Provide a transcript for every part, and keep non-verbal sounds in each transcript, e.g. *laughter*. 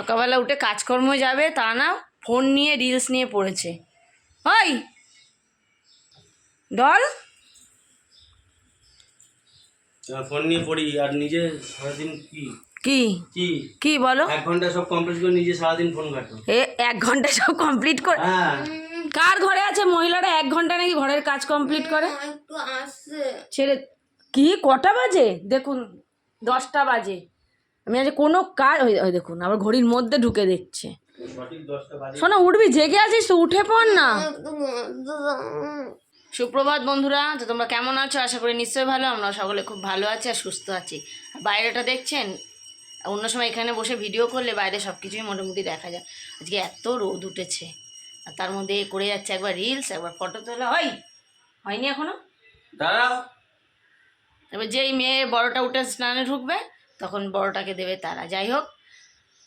সকালবেলা উঠে কাজকর্ম যাবে তা না ফোন নিয়ে রিলস নিয়ে পড়েছে। ওই! ডল ফোন নিয়ে পড়ি আর নিজে সারাদিন কি? কি? কি? কি বলো? এক ঘণ্টা সব কমপ্লিট করে নিজে সারাদিন ফোন ঘাটো। এ এক ঘণ্টা সব কমপ্লিট করে? হ্যাঁ। কার ঘরে আছে? মহিলারা এক ঘণ্টা নাকি ঘরের কাজ কমপ্লিট করে? একটু আসছে। ছেড়ে কি? কটা বাজে? দেখুন দশটা বাজে। আমি আজ কোনো কাজ ওই দেখুন আবার ঘড়ির মধ্যে ঢুকে দিচ্ছে শোনো উঠবি জেগে আছিস তো উঠে পড় না। সুপ্রভাত বন্ধুরা তো তোমরা কেমন আছো? আশা করি নিশ্চয়ই ভালো আমরা সকলে খুব ভালো আছি আর সুস্থ আছি। বাইরেটা দেখছেন? অন্য সময় এখানে বসে ভিডিও করলে বাইরে সব কিছুই মোটামুটি দেখা যায়। আজকে এত রোদ উঠেছে। আর তার মধ্যে করে যাচ্ছে একবার রিলস একবার ফটো তোলা। হয় হয়নি এখনও? দাঁড়াও। এবার যেই মেয়ে বড়টা উঠে স্নানে ঢুকবে তখন বড়টাকে দেবে তারা। যাই হোক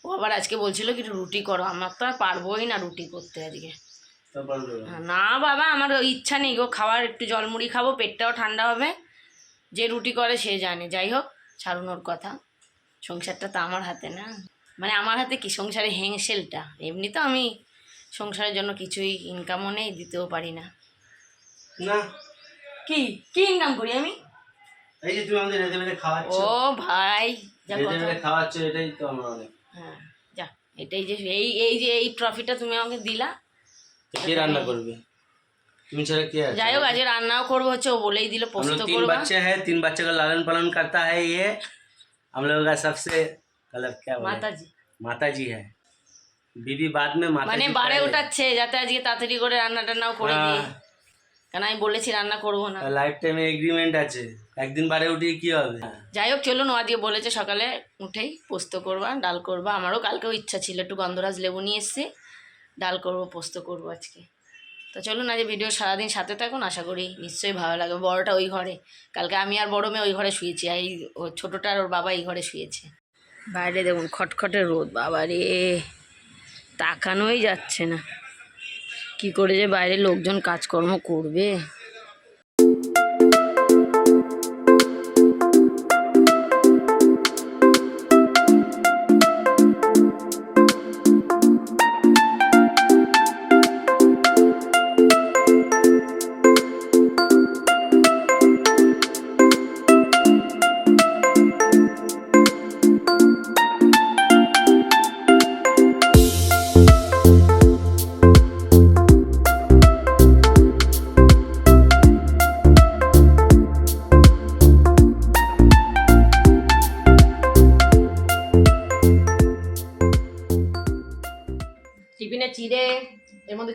ও আবার আজকে বলছিল কি রুটি করো। আমার তো আর পারবোই না রুটি করতে আজকে। না বাবা আমার ইচ্ছা নেই গো খাওয়ার একটু জলমুড়ি খাব পেটটাও ঠান্ডা হবে। যে রুটি করে সে জানে। যাই হোক ছাড়ুন ওর কথা। সংসারটা তো আমার হাতে না। মানে আমার হাতে কি সংসারে হেংসেলটা? এমনি তো আমি সংসারের জন্য কিছুই ইনকামও নেই দিতেও পারি না। না। কি? কি ইনকাম করি আমি? এই যে তুমি আমাদের রেঁধে বেড়ে খাওয়াচ্ছ ও ভাই যা রেঁধে কথা বেড়ে খাওয়াচ্ছ এটাই তো আমার অনেক হ্যাঁ যা এটাই যে এই এই যে এই ট্রফিটা তুমি আমাকে দিলা তো কে রান্না করবে তুমি ছাড়া কে আছে যাই হোক আজকে রান্নাও করবো হচ্ছে ও বলেই দিল हम পোস্ত लोग तीन করবো बच्चे हैं तीन बच्चे का लालन पालन करता है ये हम लोगों का सबसे मतलब क्या बोले মাতাজি माता जी है बीबी बाद में माता মানে जी বাড়ে पहले। ওঠাচ্ছে যাতে আজকে তাড়াতাড়ি করে রান্না টান্নাও করে দিই হ্যাঁ। কারণ আমি বলেছি রান্না করবো না লাইফ টাইমে এগ্রিমেন্ট আছে একদিন বাড়ে উঠে কি হবে? যাই হোক চলুন ও আজকে বলেছে সকালে, উঠেই পোস্ত করবা, ডাল করবা। আমারও কালকেও ইচ্ছা ছিল, একটু গন্ধরাজ লেবু নিয়ে এসছি, ডাল করব, পোস্ত করব আজকে। তো চলুন আজ ভিডিও সারাদিন সাথে থাকুন, আশা করি নিশ্চয়ই ভালো লাগবে। বড়টা ওই ঘরে। কালকে আমি আর বড় মেয়ে ওই ঘরে শুয়েছি, আর এই ছোটোটা আর ওর বাবা এই ঘরে শুয়েছে। বাইরে দেখুন, খটখটে রোদ, বাবা রে। তাকানোই যাচ্ছে না। কি করে যে বাইরে লোকজন কাজকর্ম করবে?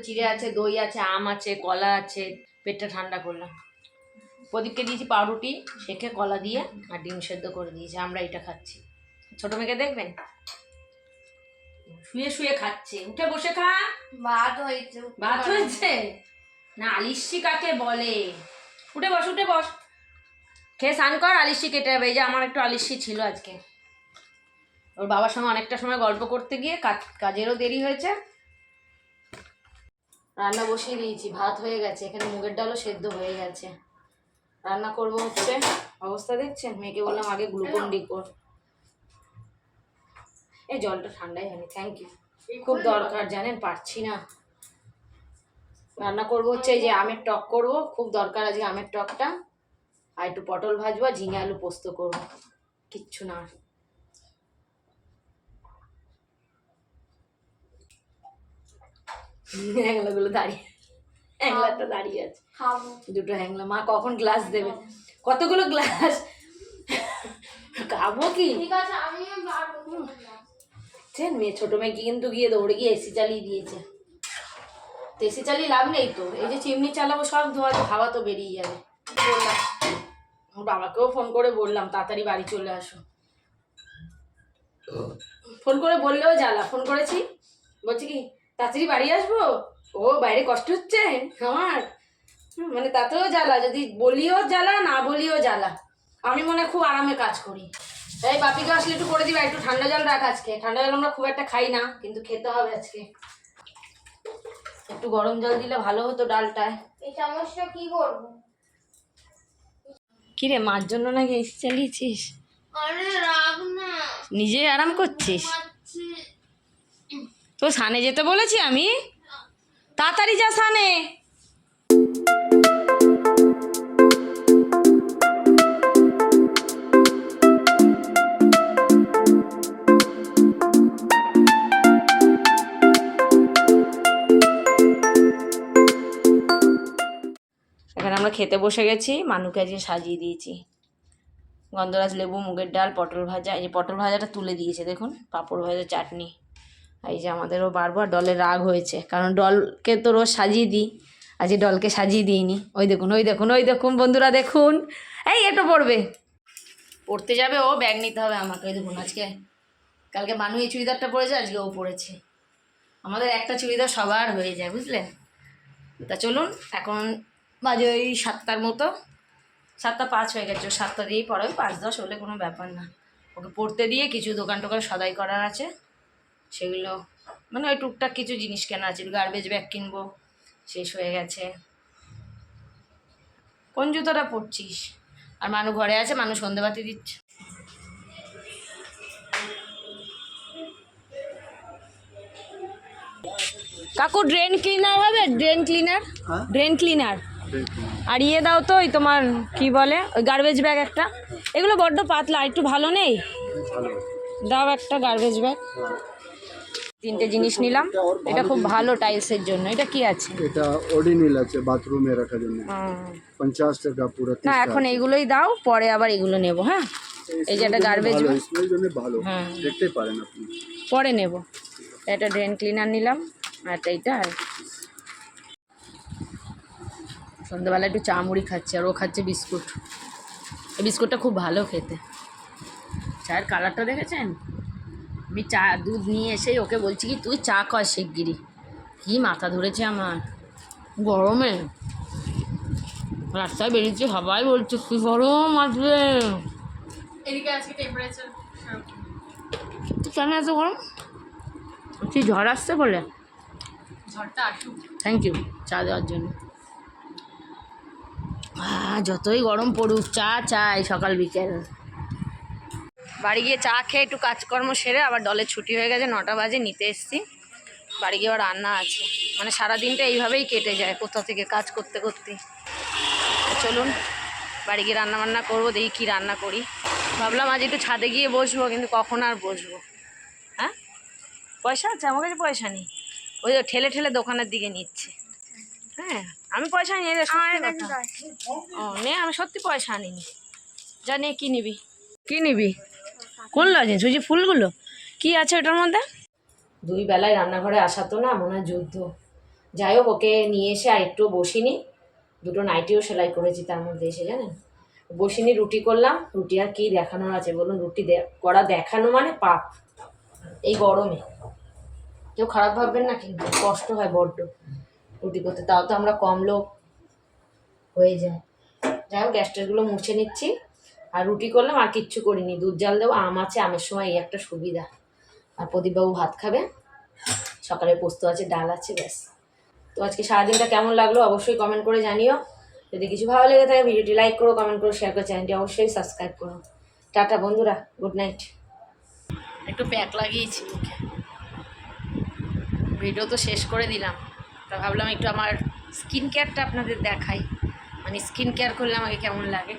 চিড়ে আছে দই আছে আম আছে কলা আছে পেটটা ঠান্ডা করলাম। প্রদীপকে দিয়েছি পাউরুটি শেখে কলা দিয়ে আর ডিম সেদ্ধ করে দিয়েছি আমরা এটা খাচ্ছি। ছোট মেয়েকে দেখবেন? শুয়ে শুয়ে খাচ্ছে উঠে বসে খা। ভাত হয়েছে ভাত হয়েছে? না আলিশি কাকে বলে? উঠে বস উঠে বস। খেয়ে স্নান কর আলিশি কেটে যাবে। এই যে আমার একটু আলিশি ছিল আজকে। ওর বাবার সঙ্গে অনেকটা সময় গল্প করতে গিয়ে কাজেরও দেরি হয়েছে। রান্না বসিয়ে দিয়েছি, ভাত হয়ে গেছে, এখানে মুগের ডালও সেদ্ধ হয়ে গেছে। রান্না করব হচ্ছে, অবস্থা দেখছেন? মেয়েকে বললাম আগে গ্লুকন ডি কর। এই জলটা ঠান্ডাই হয়নি থ্যাংক ইউ খুব দরকার, জানেন, পারছি না। রান্না করব হচ্ছে এই যে আমের টক করব, খুব দরকার আজকে আমের টকটা। আর একটু পটল ভাজবো ঝিঙে আলু পোস্ত করব। কিচ্ছু না। *laughs* হ্যাংলাগুলো দাঁড়িয়ে হ্যাংলাটা দাঁড়িয়ে আছে। দুটো হ্যাংলা মা কখন গ্লাস দেবে? কতগুলো গ্লাস খাব কি? মেয়ে ছোটো মেয়েকে কিন্তু গিয়ে দৌড়ে গিয়ে এসি চালিয়ে দিয়েছে। তো এসি চালিয়ে লাভ নেই তো? এই যে চিমনি চালাবো সব ধোয়া তো হাওয়া তো বেরিয়ে যাবে। বললাম বাবাকেও ফোন করে বললাম তাড়াতাড়ি বাড়ি চলে আসো। ফোন করে বললেও জ্বালা। ফোন করেছি? বলছি কি তাড়াতাড়ি বাড়ি আসব? ও বাইরে কষ্ট হচ্ছে? আমার। মানে তাতেও জ্বালা যদি বলিও জ্বালা না বলিও জ্বালা। আমি মনে খুব আরামে কাজ করি। এই বাপিকে আসলে একটু করে দিবা একটু ঠান্ডা জল রাখ আজকে। ঠান্ডা জল আমরা খুব একটা খাই না কিন্তু খেতে হবে আজকে। একটু গরম জল দিলে ভালো হতো ডালটায়। এই চামচটা কি করব? কিরে মার জন্য নাকি এসি চালিয়েছিস? আরে রাখ না। নিজে আরাম করছিস? তো সানে যেতে বলেছি আমি? তাড়াতাড়ি যা সানে। এখানে আমরা খেতে বসে গেছি, মানুকে আজকে সাজিয়ে দিয়েছি। গন্ধরাজ লেবু, মুগের ডাল, পটল ভাজা, এই যে পটল ভাজাটা তুলে দিয়েছে, দেখুন, পাঁপড় ভাজা, চাটনি। এই যে আমাদেরও বারবার ডলের রাগ হয়েছে, কারণ ডলকে তো রোজ সাজিয়ে দিই, আজকে ডলকে সাজিয়ে দিইনি। ওই দেখুন ওই দেখুন ওই দেখুন বন্ধুরা, দেখুন। এই একটু পড়বে। পড়তে যাবে, ও ব্যাগ নিতে হবে আমাকে, ওই দেখুন, আজকে কালকে মানু এই চুড়িদারটা পরেছে আজকে ও পরেছে আমাদের একটা চুড়িদার সবার হয়ে যায় বুঝলেন তা চলুন, এখন বাজে ওই সাতটার মতো। সাতটা পাঁচ হয়ে গেছে সাতটা দিয়েই পড়ে, ওই পাঁচ দশ হলে কোনো ব্যাপার না। ওকে পড়তে দিয়ে কিছু দোকান টোকান সদাই করার আছে। সেগুলো মানে ওই টুকটাক কিছু জিনিস কেনা আছে গার্বেজ ব্যাগ কিনবো শেষ হয়ে গেছে। কোন জুতোটা পরছিস? আর মানু ঘরে আছে মানুষ সন্ধেবাতি দিচ্ছে। কাকু ড্রেন ক্লিনার হবে? ড্রেন ক্লিনার ড্রেন ক্লিনার আর ইয়ে দাও তো ওই তোমার কি বলে ওই গার্বেজ ব্যাগ একটা। এগুলো বড্ড পাতলা একটু ভালো নেই? দাও একটা গার্বেজ ব্যাগ তিনটে জিনিস নিলাম। এটা খুব ভালো টাইলসের জন্য। এটা কি আছে? এটা অর্ডিনিল আছে বাথরুমে রাখার জন্য। হুম। পঞ্চাশ টাকা পুরো না এখন এইগুলোই দাও পরে আবার এগুলো নেব হ্যাঁ? এই যে একটা গার্বেজ ভালো জন্য ভালো। দেখতে পারেন আপনি। পরে নেব। এটা ড্রেন ক্লিনার নিলাম আর এইটা সন্ধ্যাবেলা একটু চা মুড়ি খাচ্ছে আর ও খাচ্ছে বিস্কুট। এই বিস্কুটটা খুব ভালো খেতে। চায়ের কালারটা দেখেছেন? আমি চা দুধ নিয়ে এসেই ওকে বলছি কি তুই চা কর শিগগিরি কি মাথা ধরেছে আমার। গরমে। রাস্তায় বেরিয়েছি সবাই বলছে কি গরম আসবে এদিকে আজকে টেম্পারেচার কেন এত গরম? কি ঝড় আসছে বলে। ঝড়টা আসুক। থ্যাংক ইউ চা দেওয়ার জন্য। যতই গরম পড়ুক চা চাই সকাল বিকেল। বাড়ি গিয়ে চা খেয়ে একটু কাজকর্ম সেরে আবার দলের ছুটি হয়ে গেছে নটা বাজে নিতে এসছি। বাড়ি গিয়ে আবার রান্না আছে। মানে সারা দিনটা এইভাবেই কেটে যায় কোথা থেকে কাজ করতে করতে। চলুন বাড়ি গিয়ে রান্না বান্না করব দেখি কী রান্না করি। ভাবলাম আজ একটু ছাদে গিয়ে বসবো কিন্তু কখন আর বসবো? হ্যাঁ? পয়সা আছে? আমার কাছে পয়সা নেই। ওই তো ঠেলে ঠেলে দোকানের দিকে নিচ্ছে। হ্যাঁ আমি পয়সা নিয়ে ও নে আমি সত্যি পয়সা আনিনি। যা নে কি নিবি? কি নিবি? কোন লজেন্স ওই যে ফুলগুলো? কি আছে ওটার মধ্যে? দুই বেলায় রান্নাঘরে আসা তো না, মনে হয় যুদ্ধ। যাই হোক, ওকে নিয়ে এসে আর একটু বসিনি। দুটো নাইটিও সেলাই করেছি তার মধ্যে এসে, জানেন? বসিনি, রুটি করলাম। রুটি আর কি দেখানোর আছে বলুন? রুটি করা দেখানো মানে পাপ এই গরমে। কেউ খারাপ ভাববেন না কিন্তু, কষ্ট হয় বড্ড। রুটি করতে, তাও তো আমরা কম লোক হয়ে যায় যাই হোক গ্যাসটারগুলো মুছে নিচ্ছি। আর রুটি করলাম, আর কিচ্ছু করিনি। দুধ জাল দেবো, আম আছে, আমের সময় এই একটা সুবিধা। আর প্রদীপবাবু ভাত খাবে, সকালে পোস্ত আছে, ডাল আছে, ব্যাস। তো আজকে সারাদিনটা কেমন লাগল অবশ্যই কমেন্ট করে জানিও। যদি কিছু ভালো লেগে থাকে, ভিডিওটি লাইক করো কমেন্ট করো শেয়ার করো চ্যানেলটি অবশ্যই সাবস্ক্রাইব করো। টাটা বন্ধুরা গুড নাইট একটু প্যাক লাগিয়েছি ভিডিও তো শেষ করে দিলাম। তা ভাবলাম একটু আমার স্কিন কেয়ারটা আপনাদের দেখাই। মানে স্কিন কেয়ার করলে আমাকে কেমন লাগে?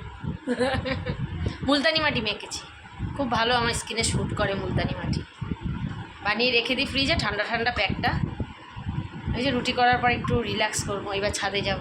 মুলতানি মাটি মেখেছি। খুব ভালো আমার স্কিনে শ্যুট করে মুলতানি মাটি। বানিয়ে রেখে দিই ফ্রিজে ঠান্ডা ঠান্ডা প্যাকটা এই যে রুটি করার পর একটু রিল্যাক্স করব, এবার ছাদে যাব।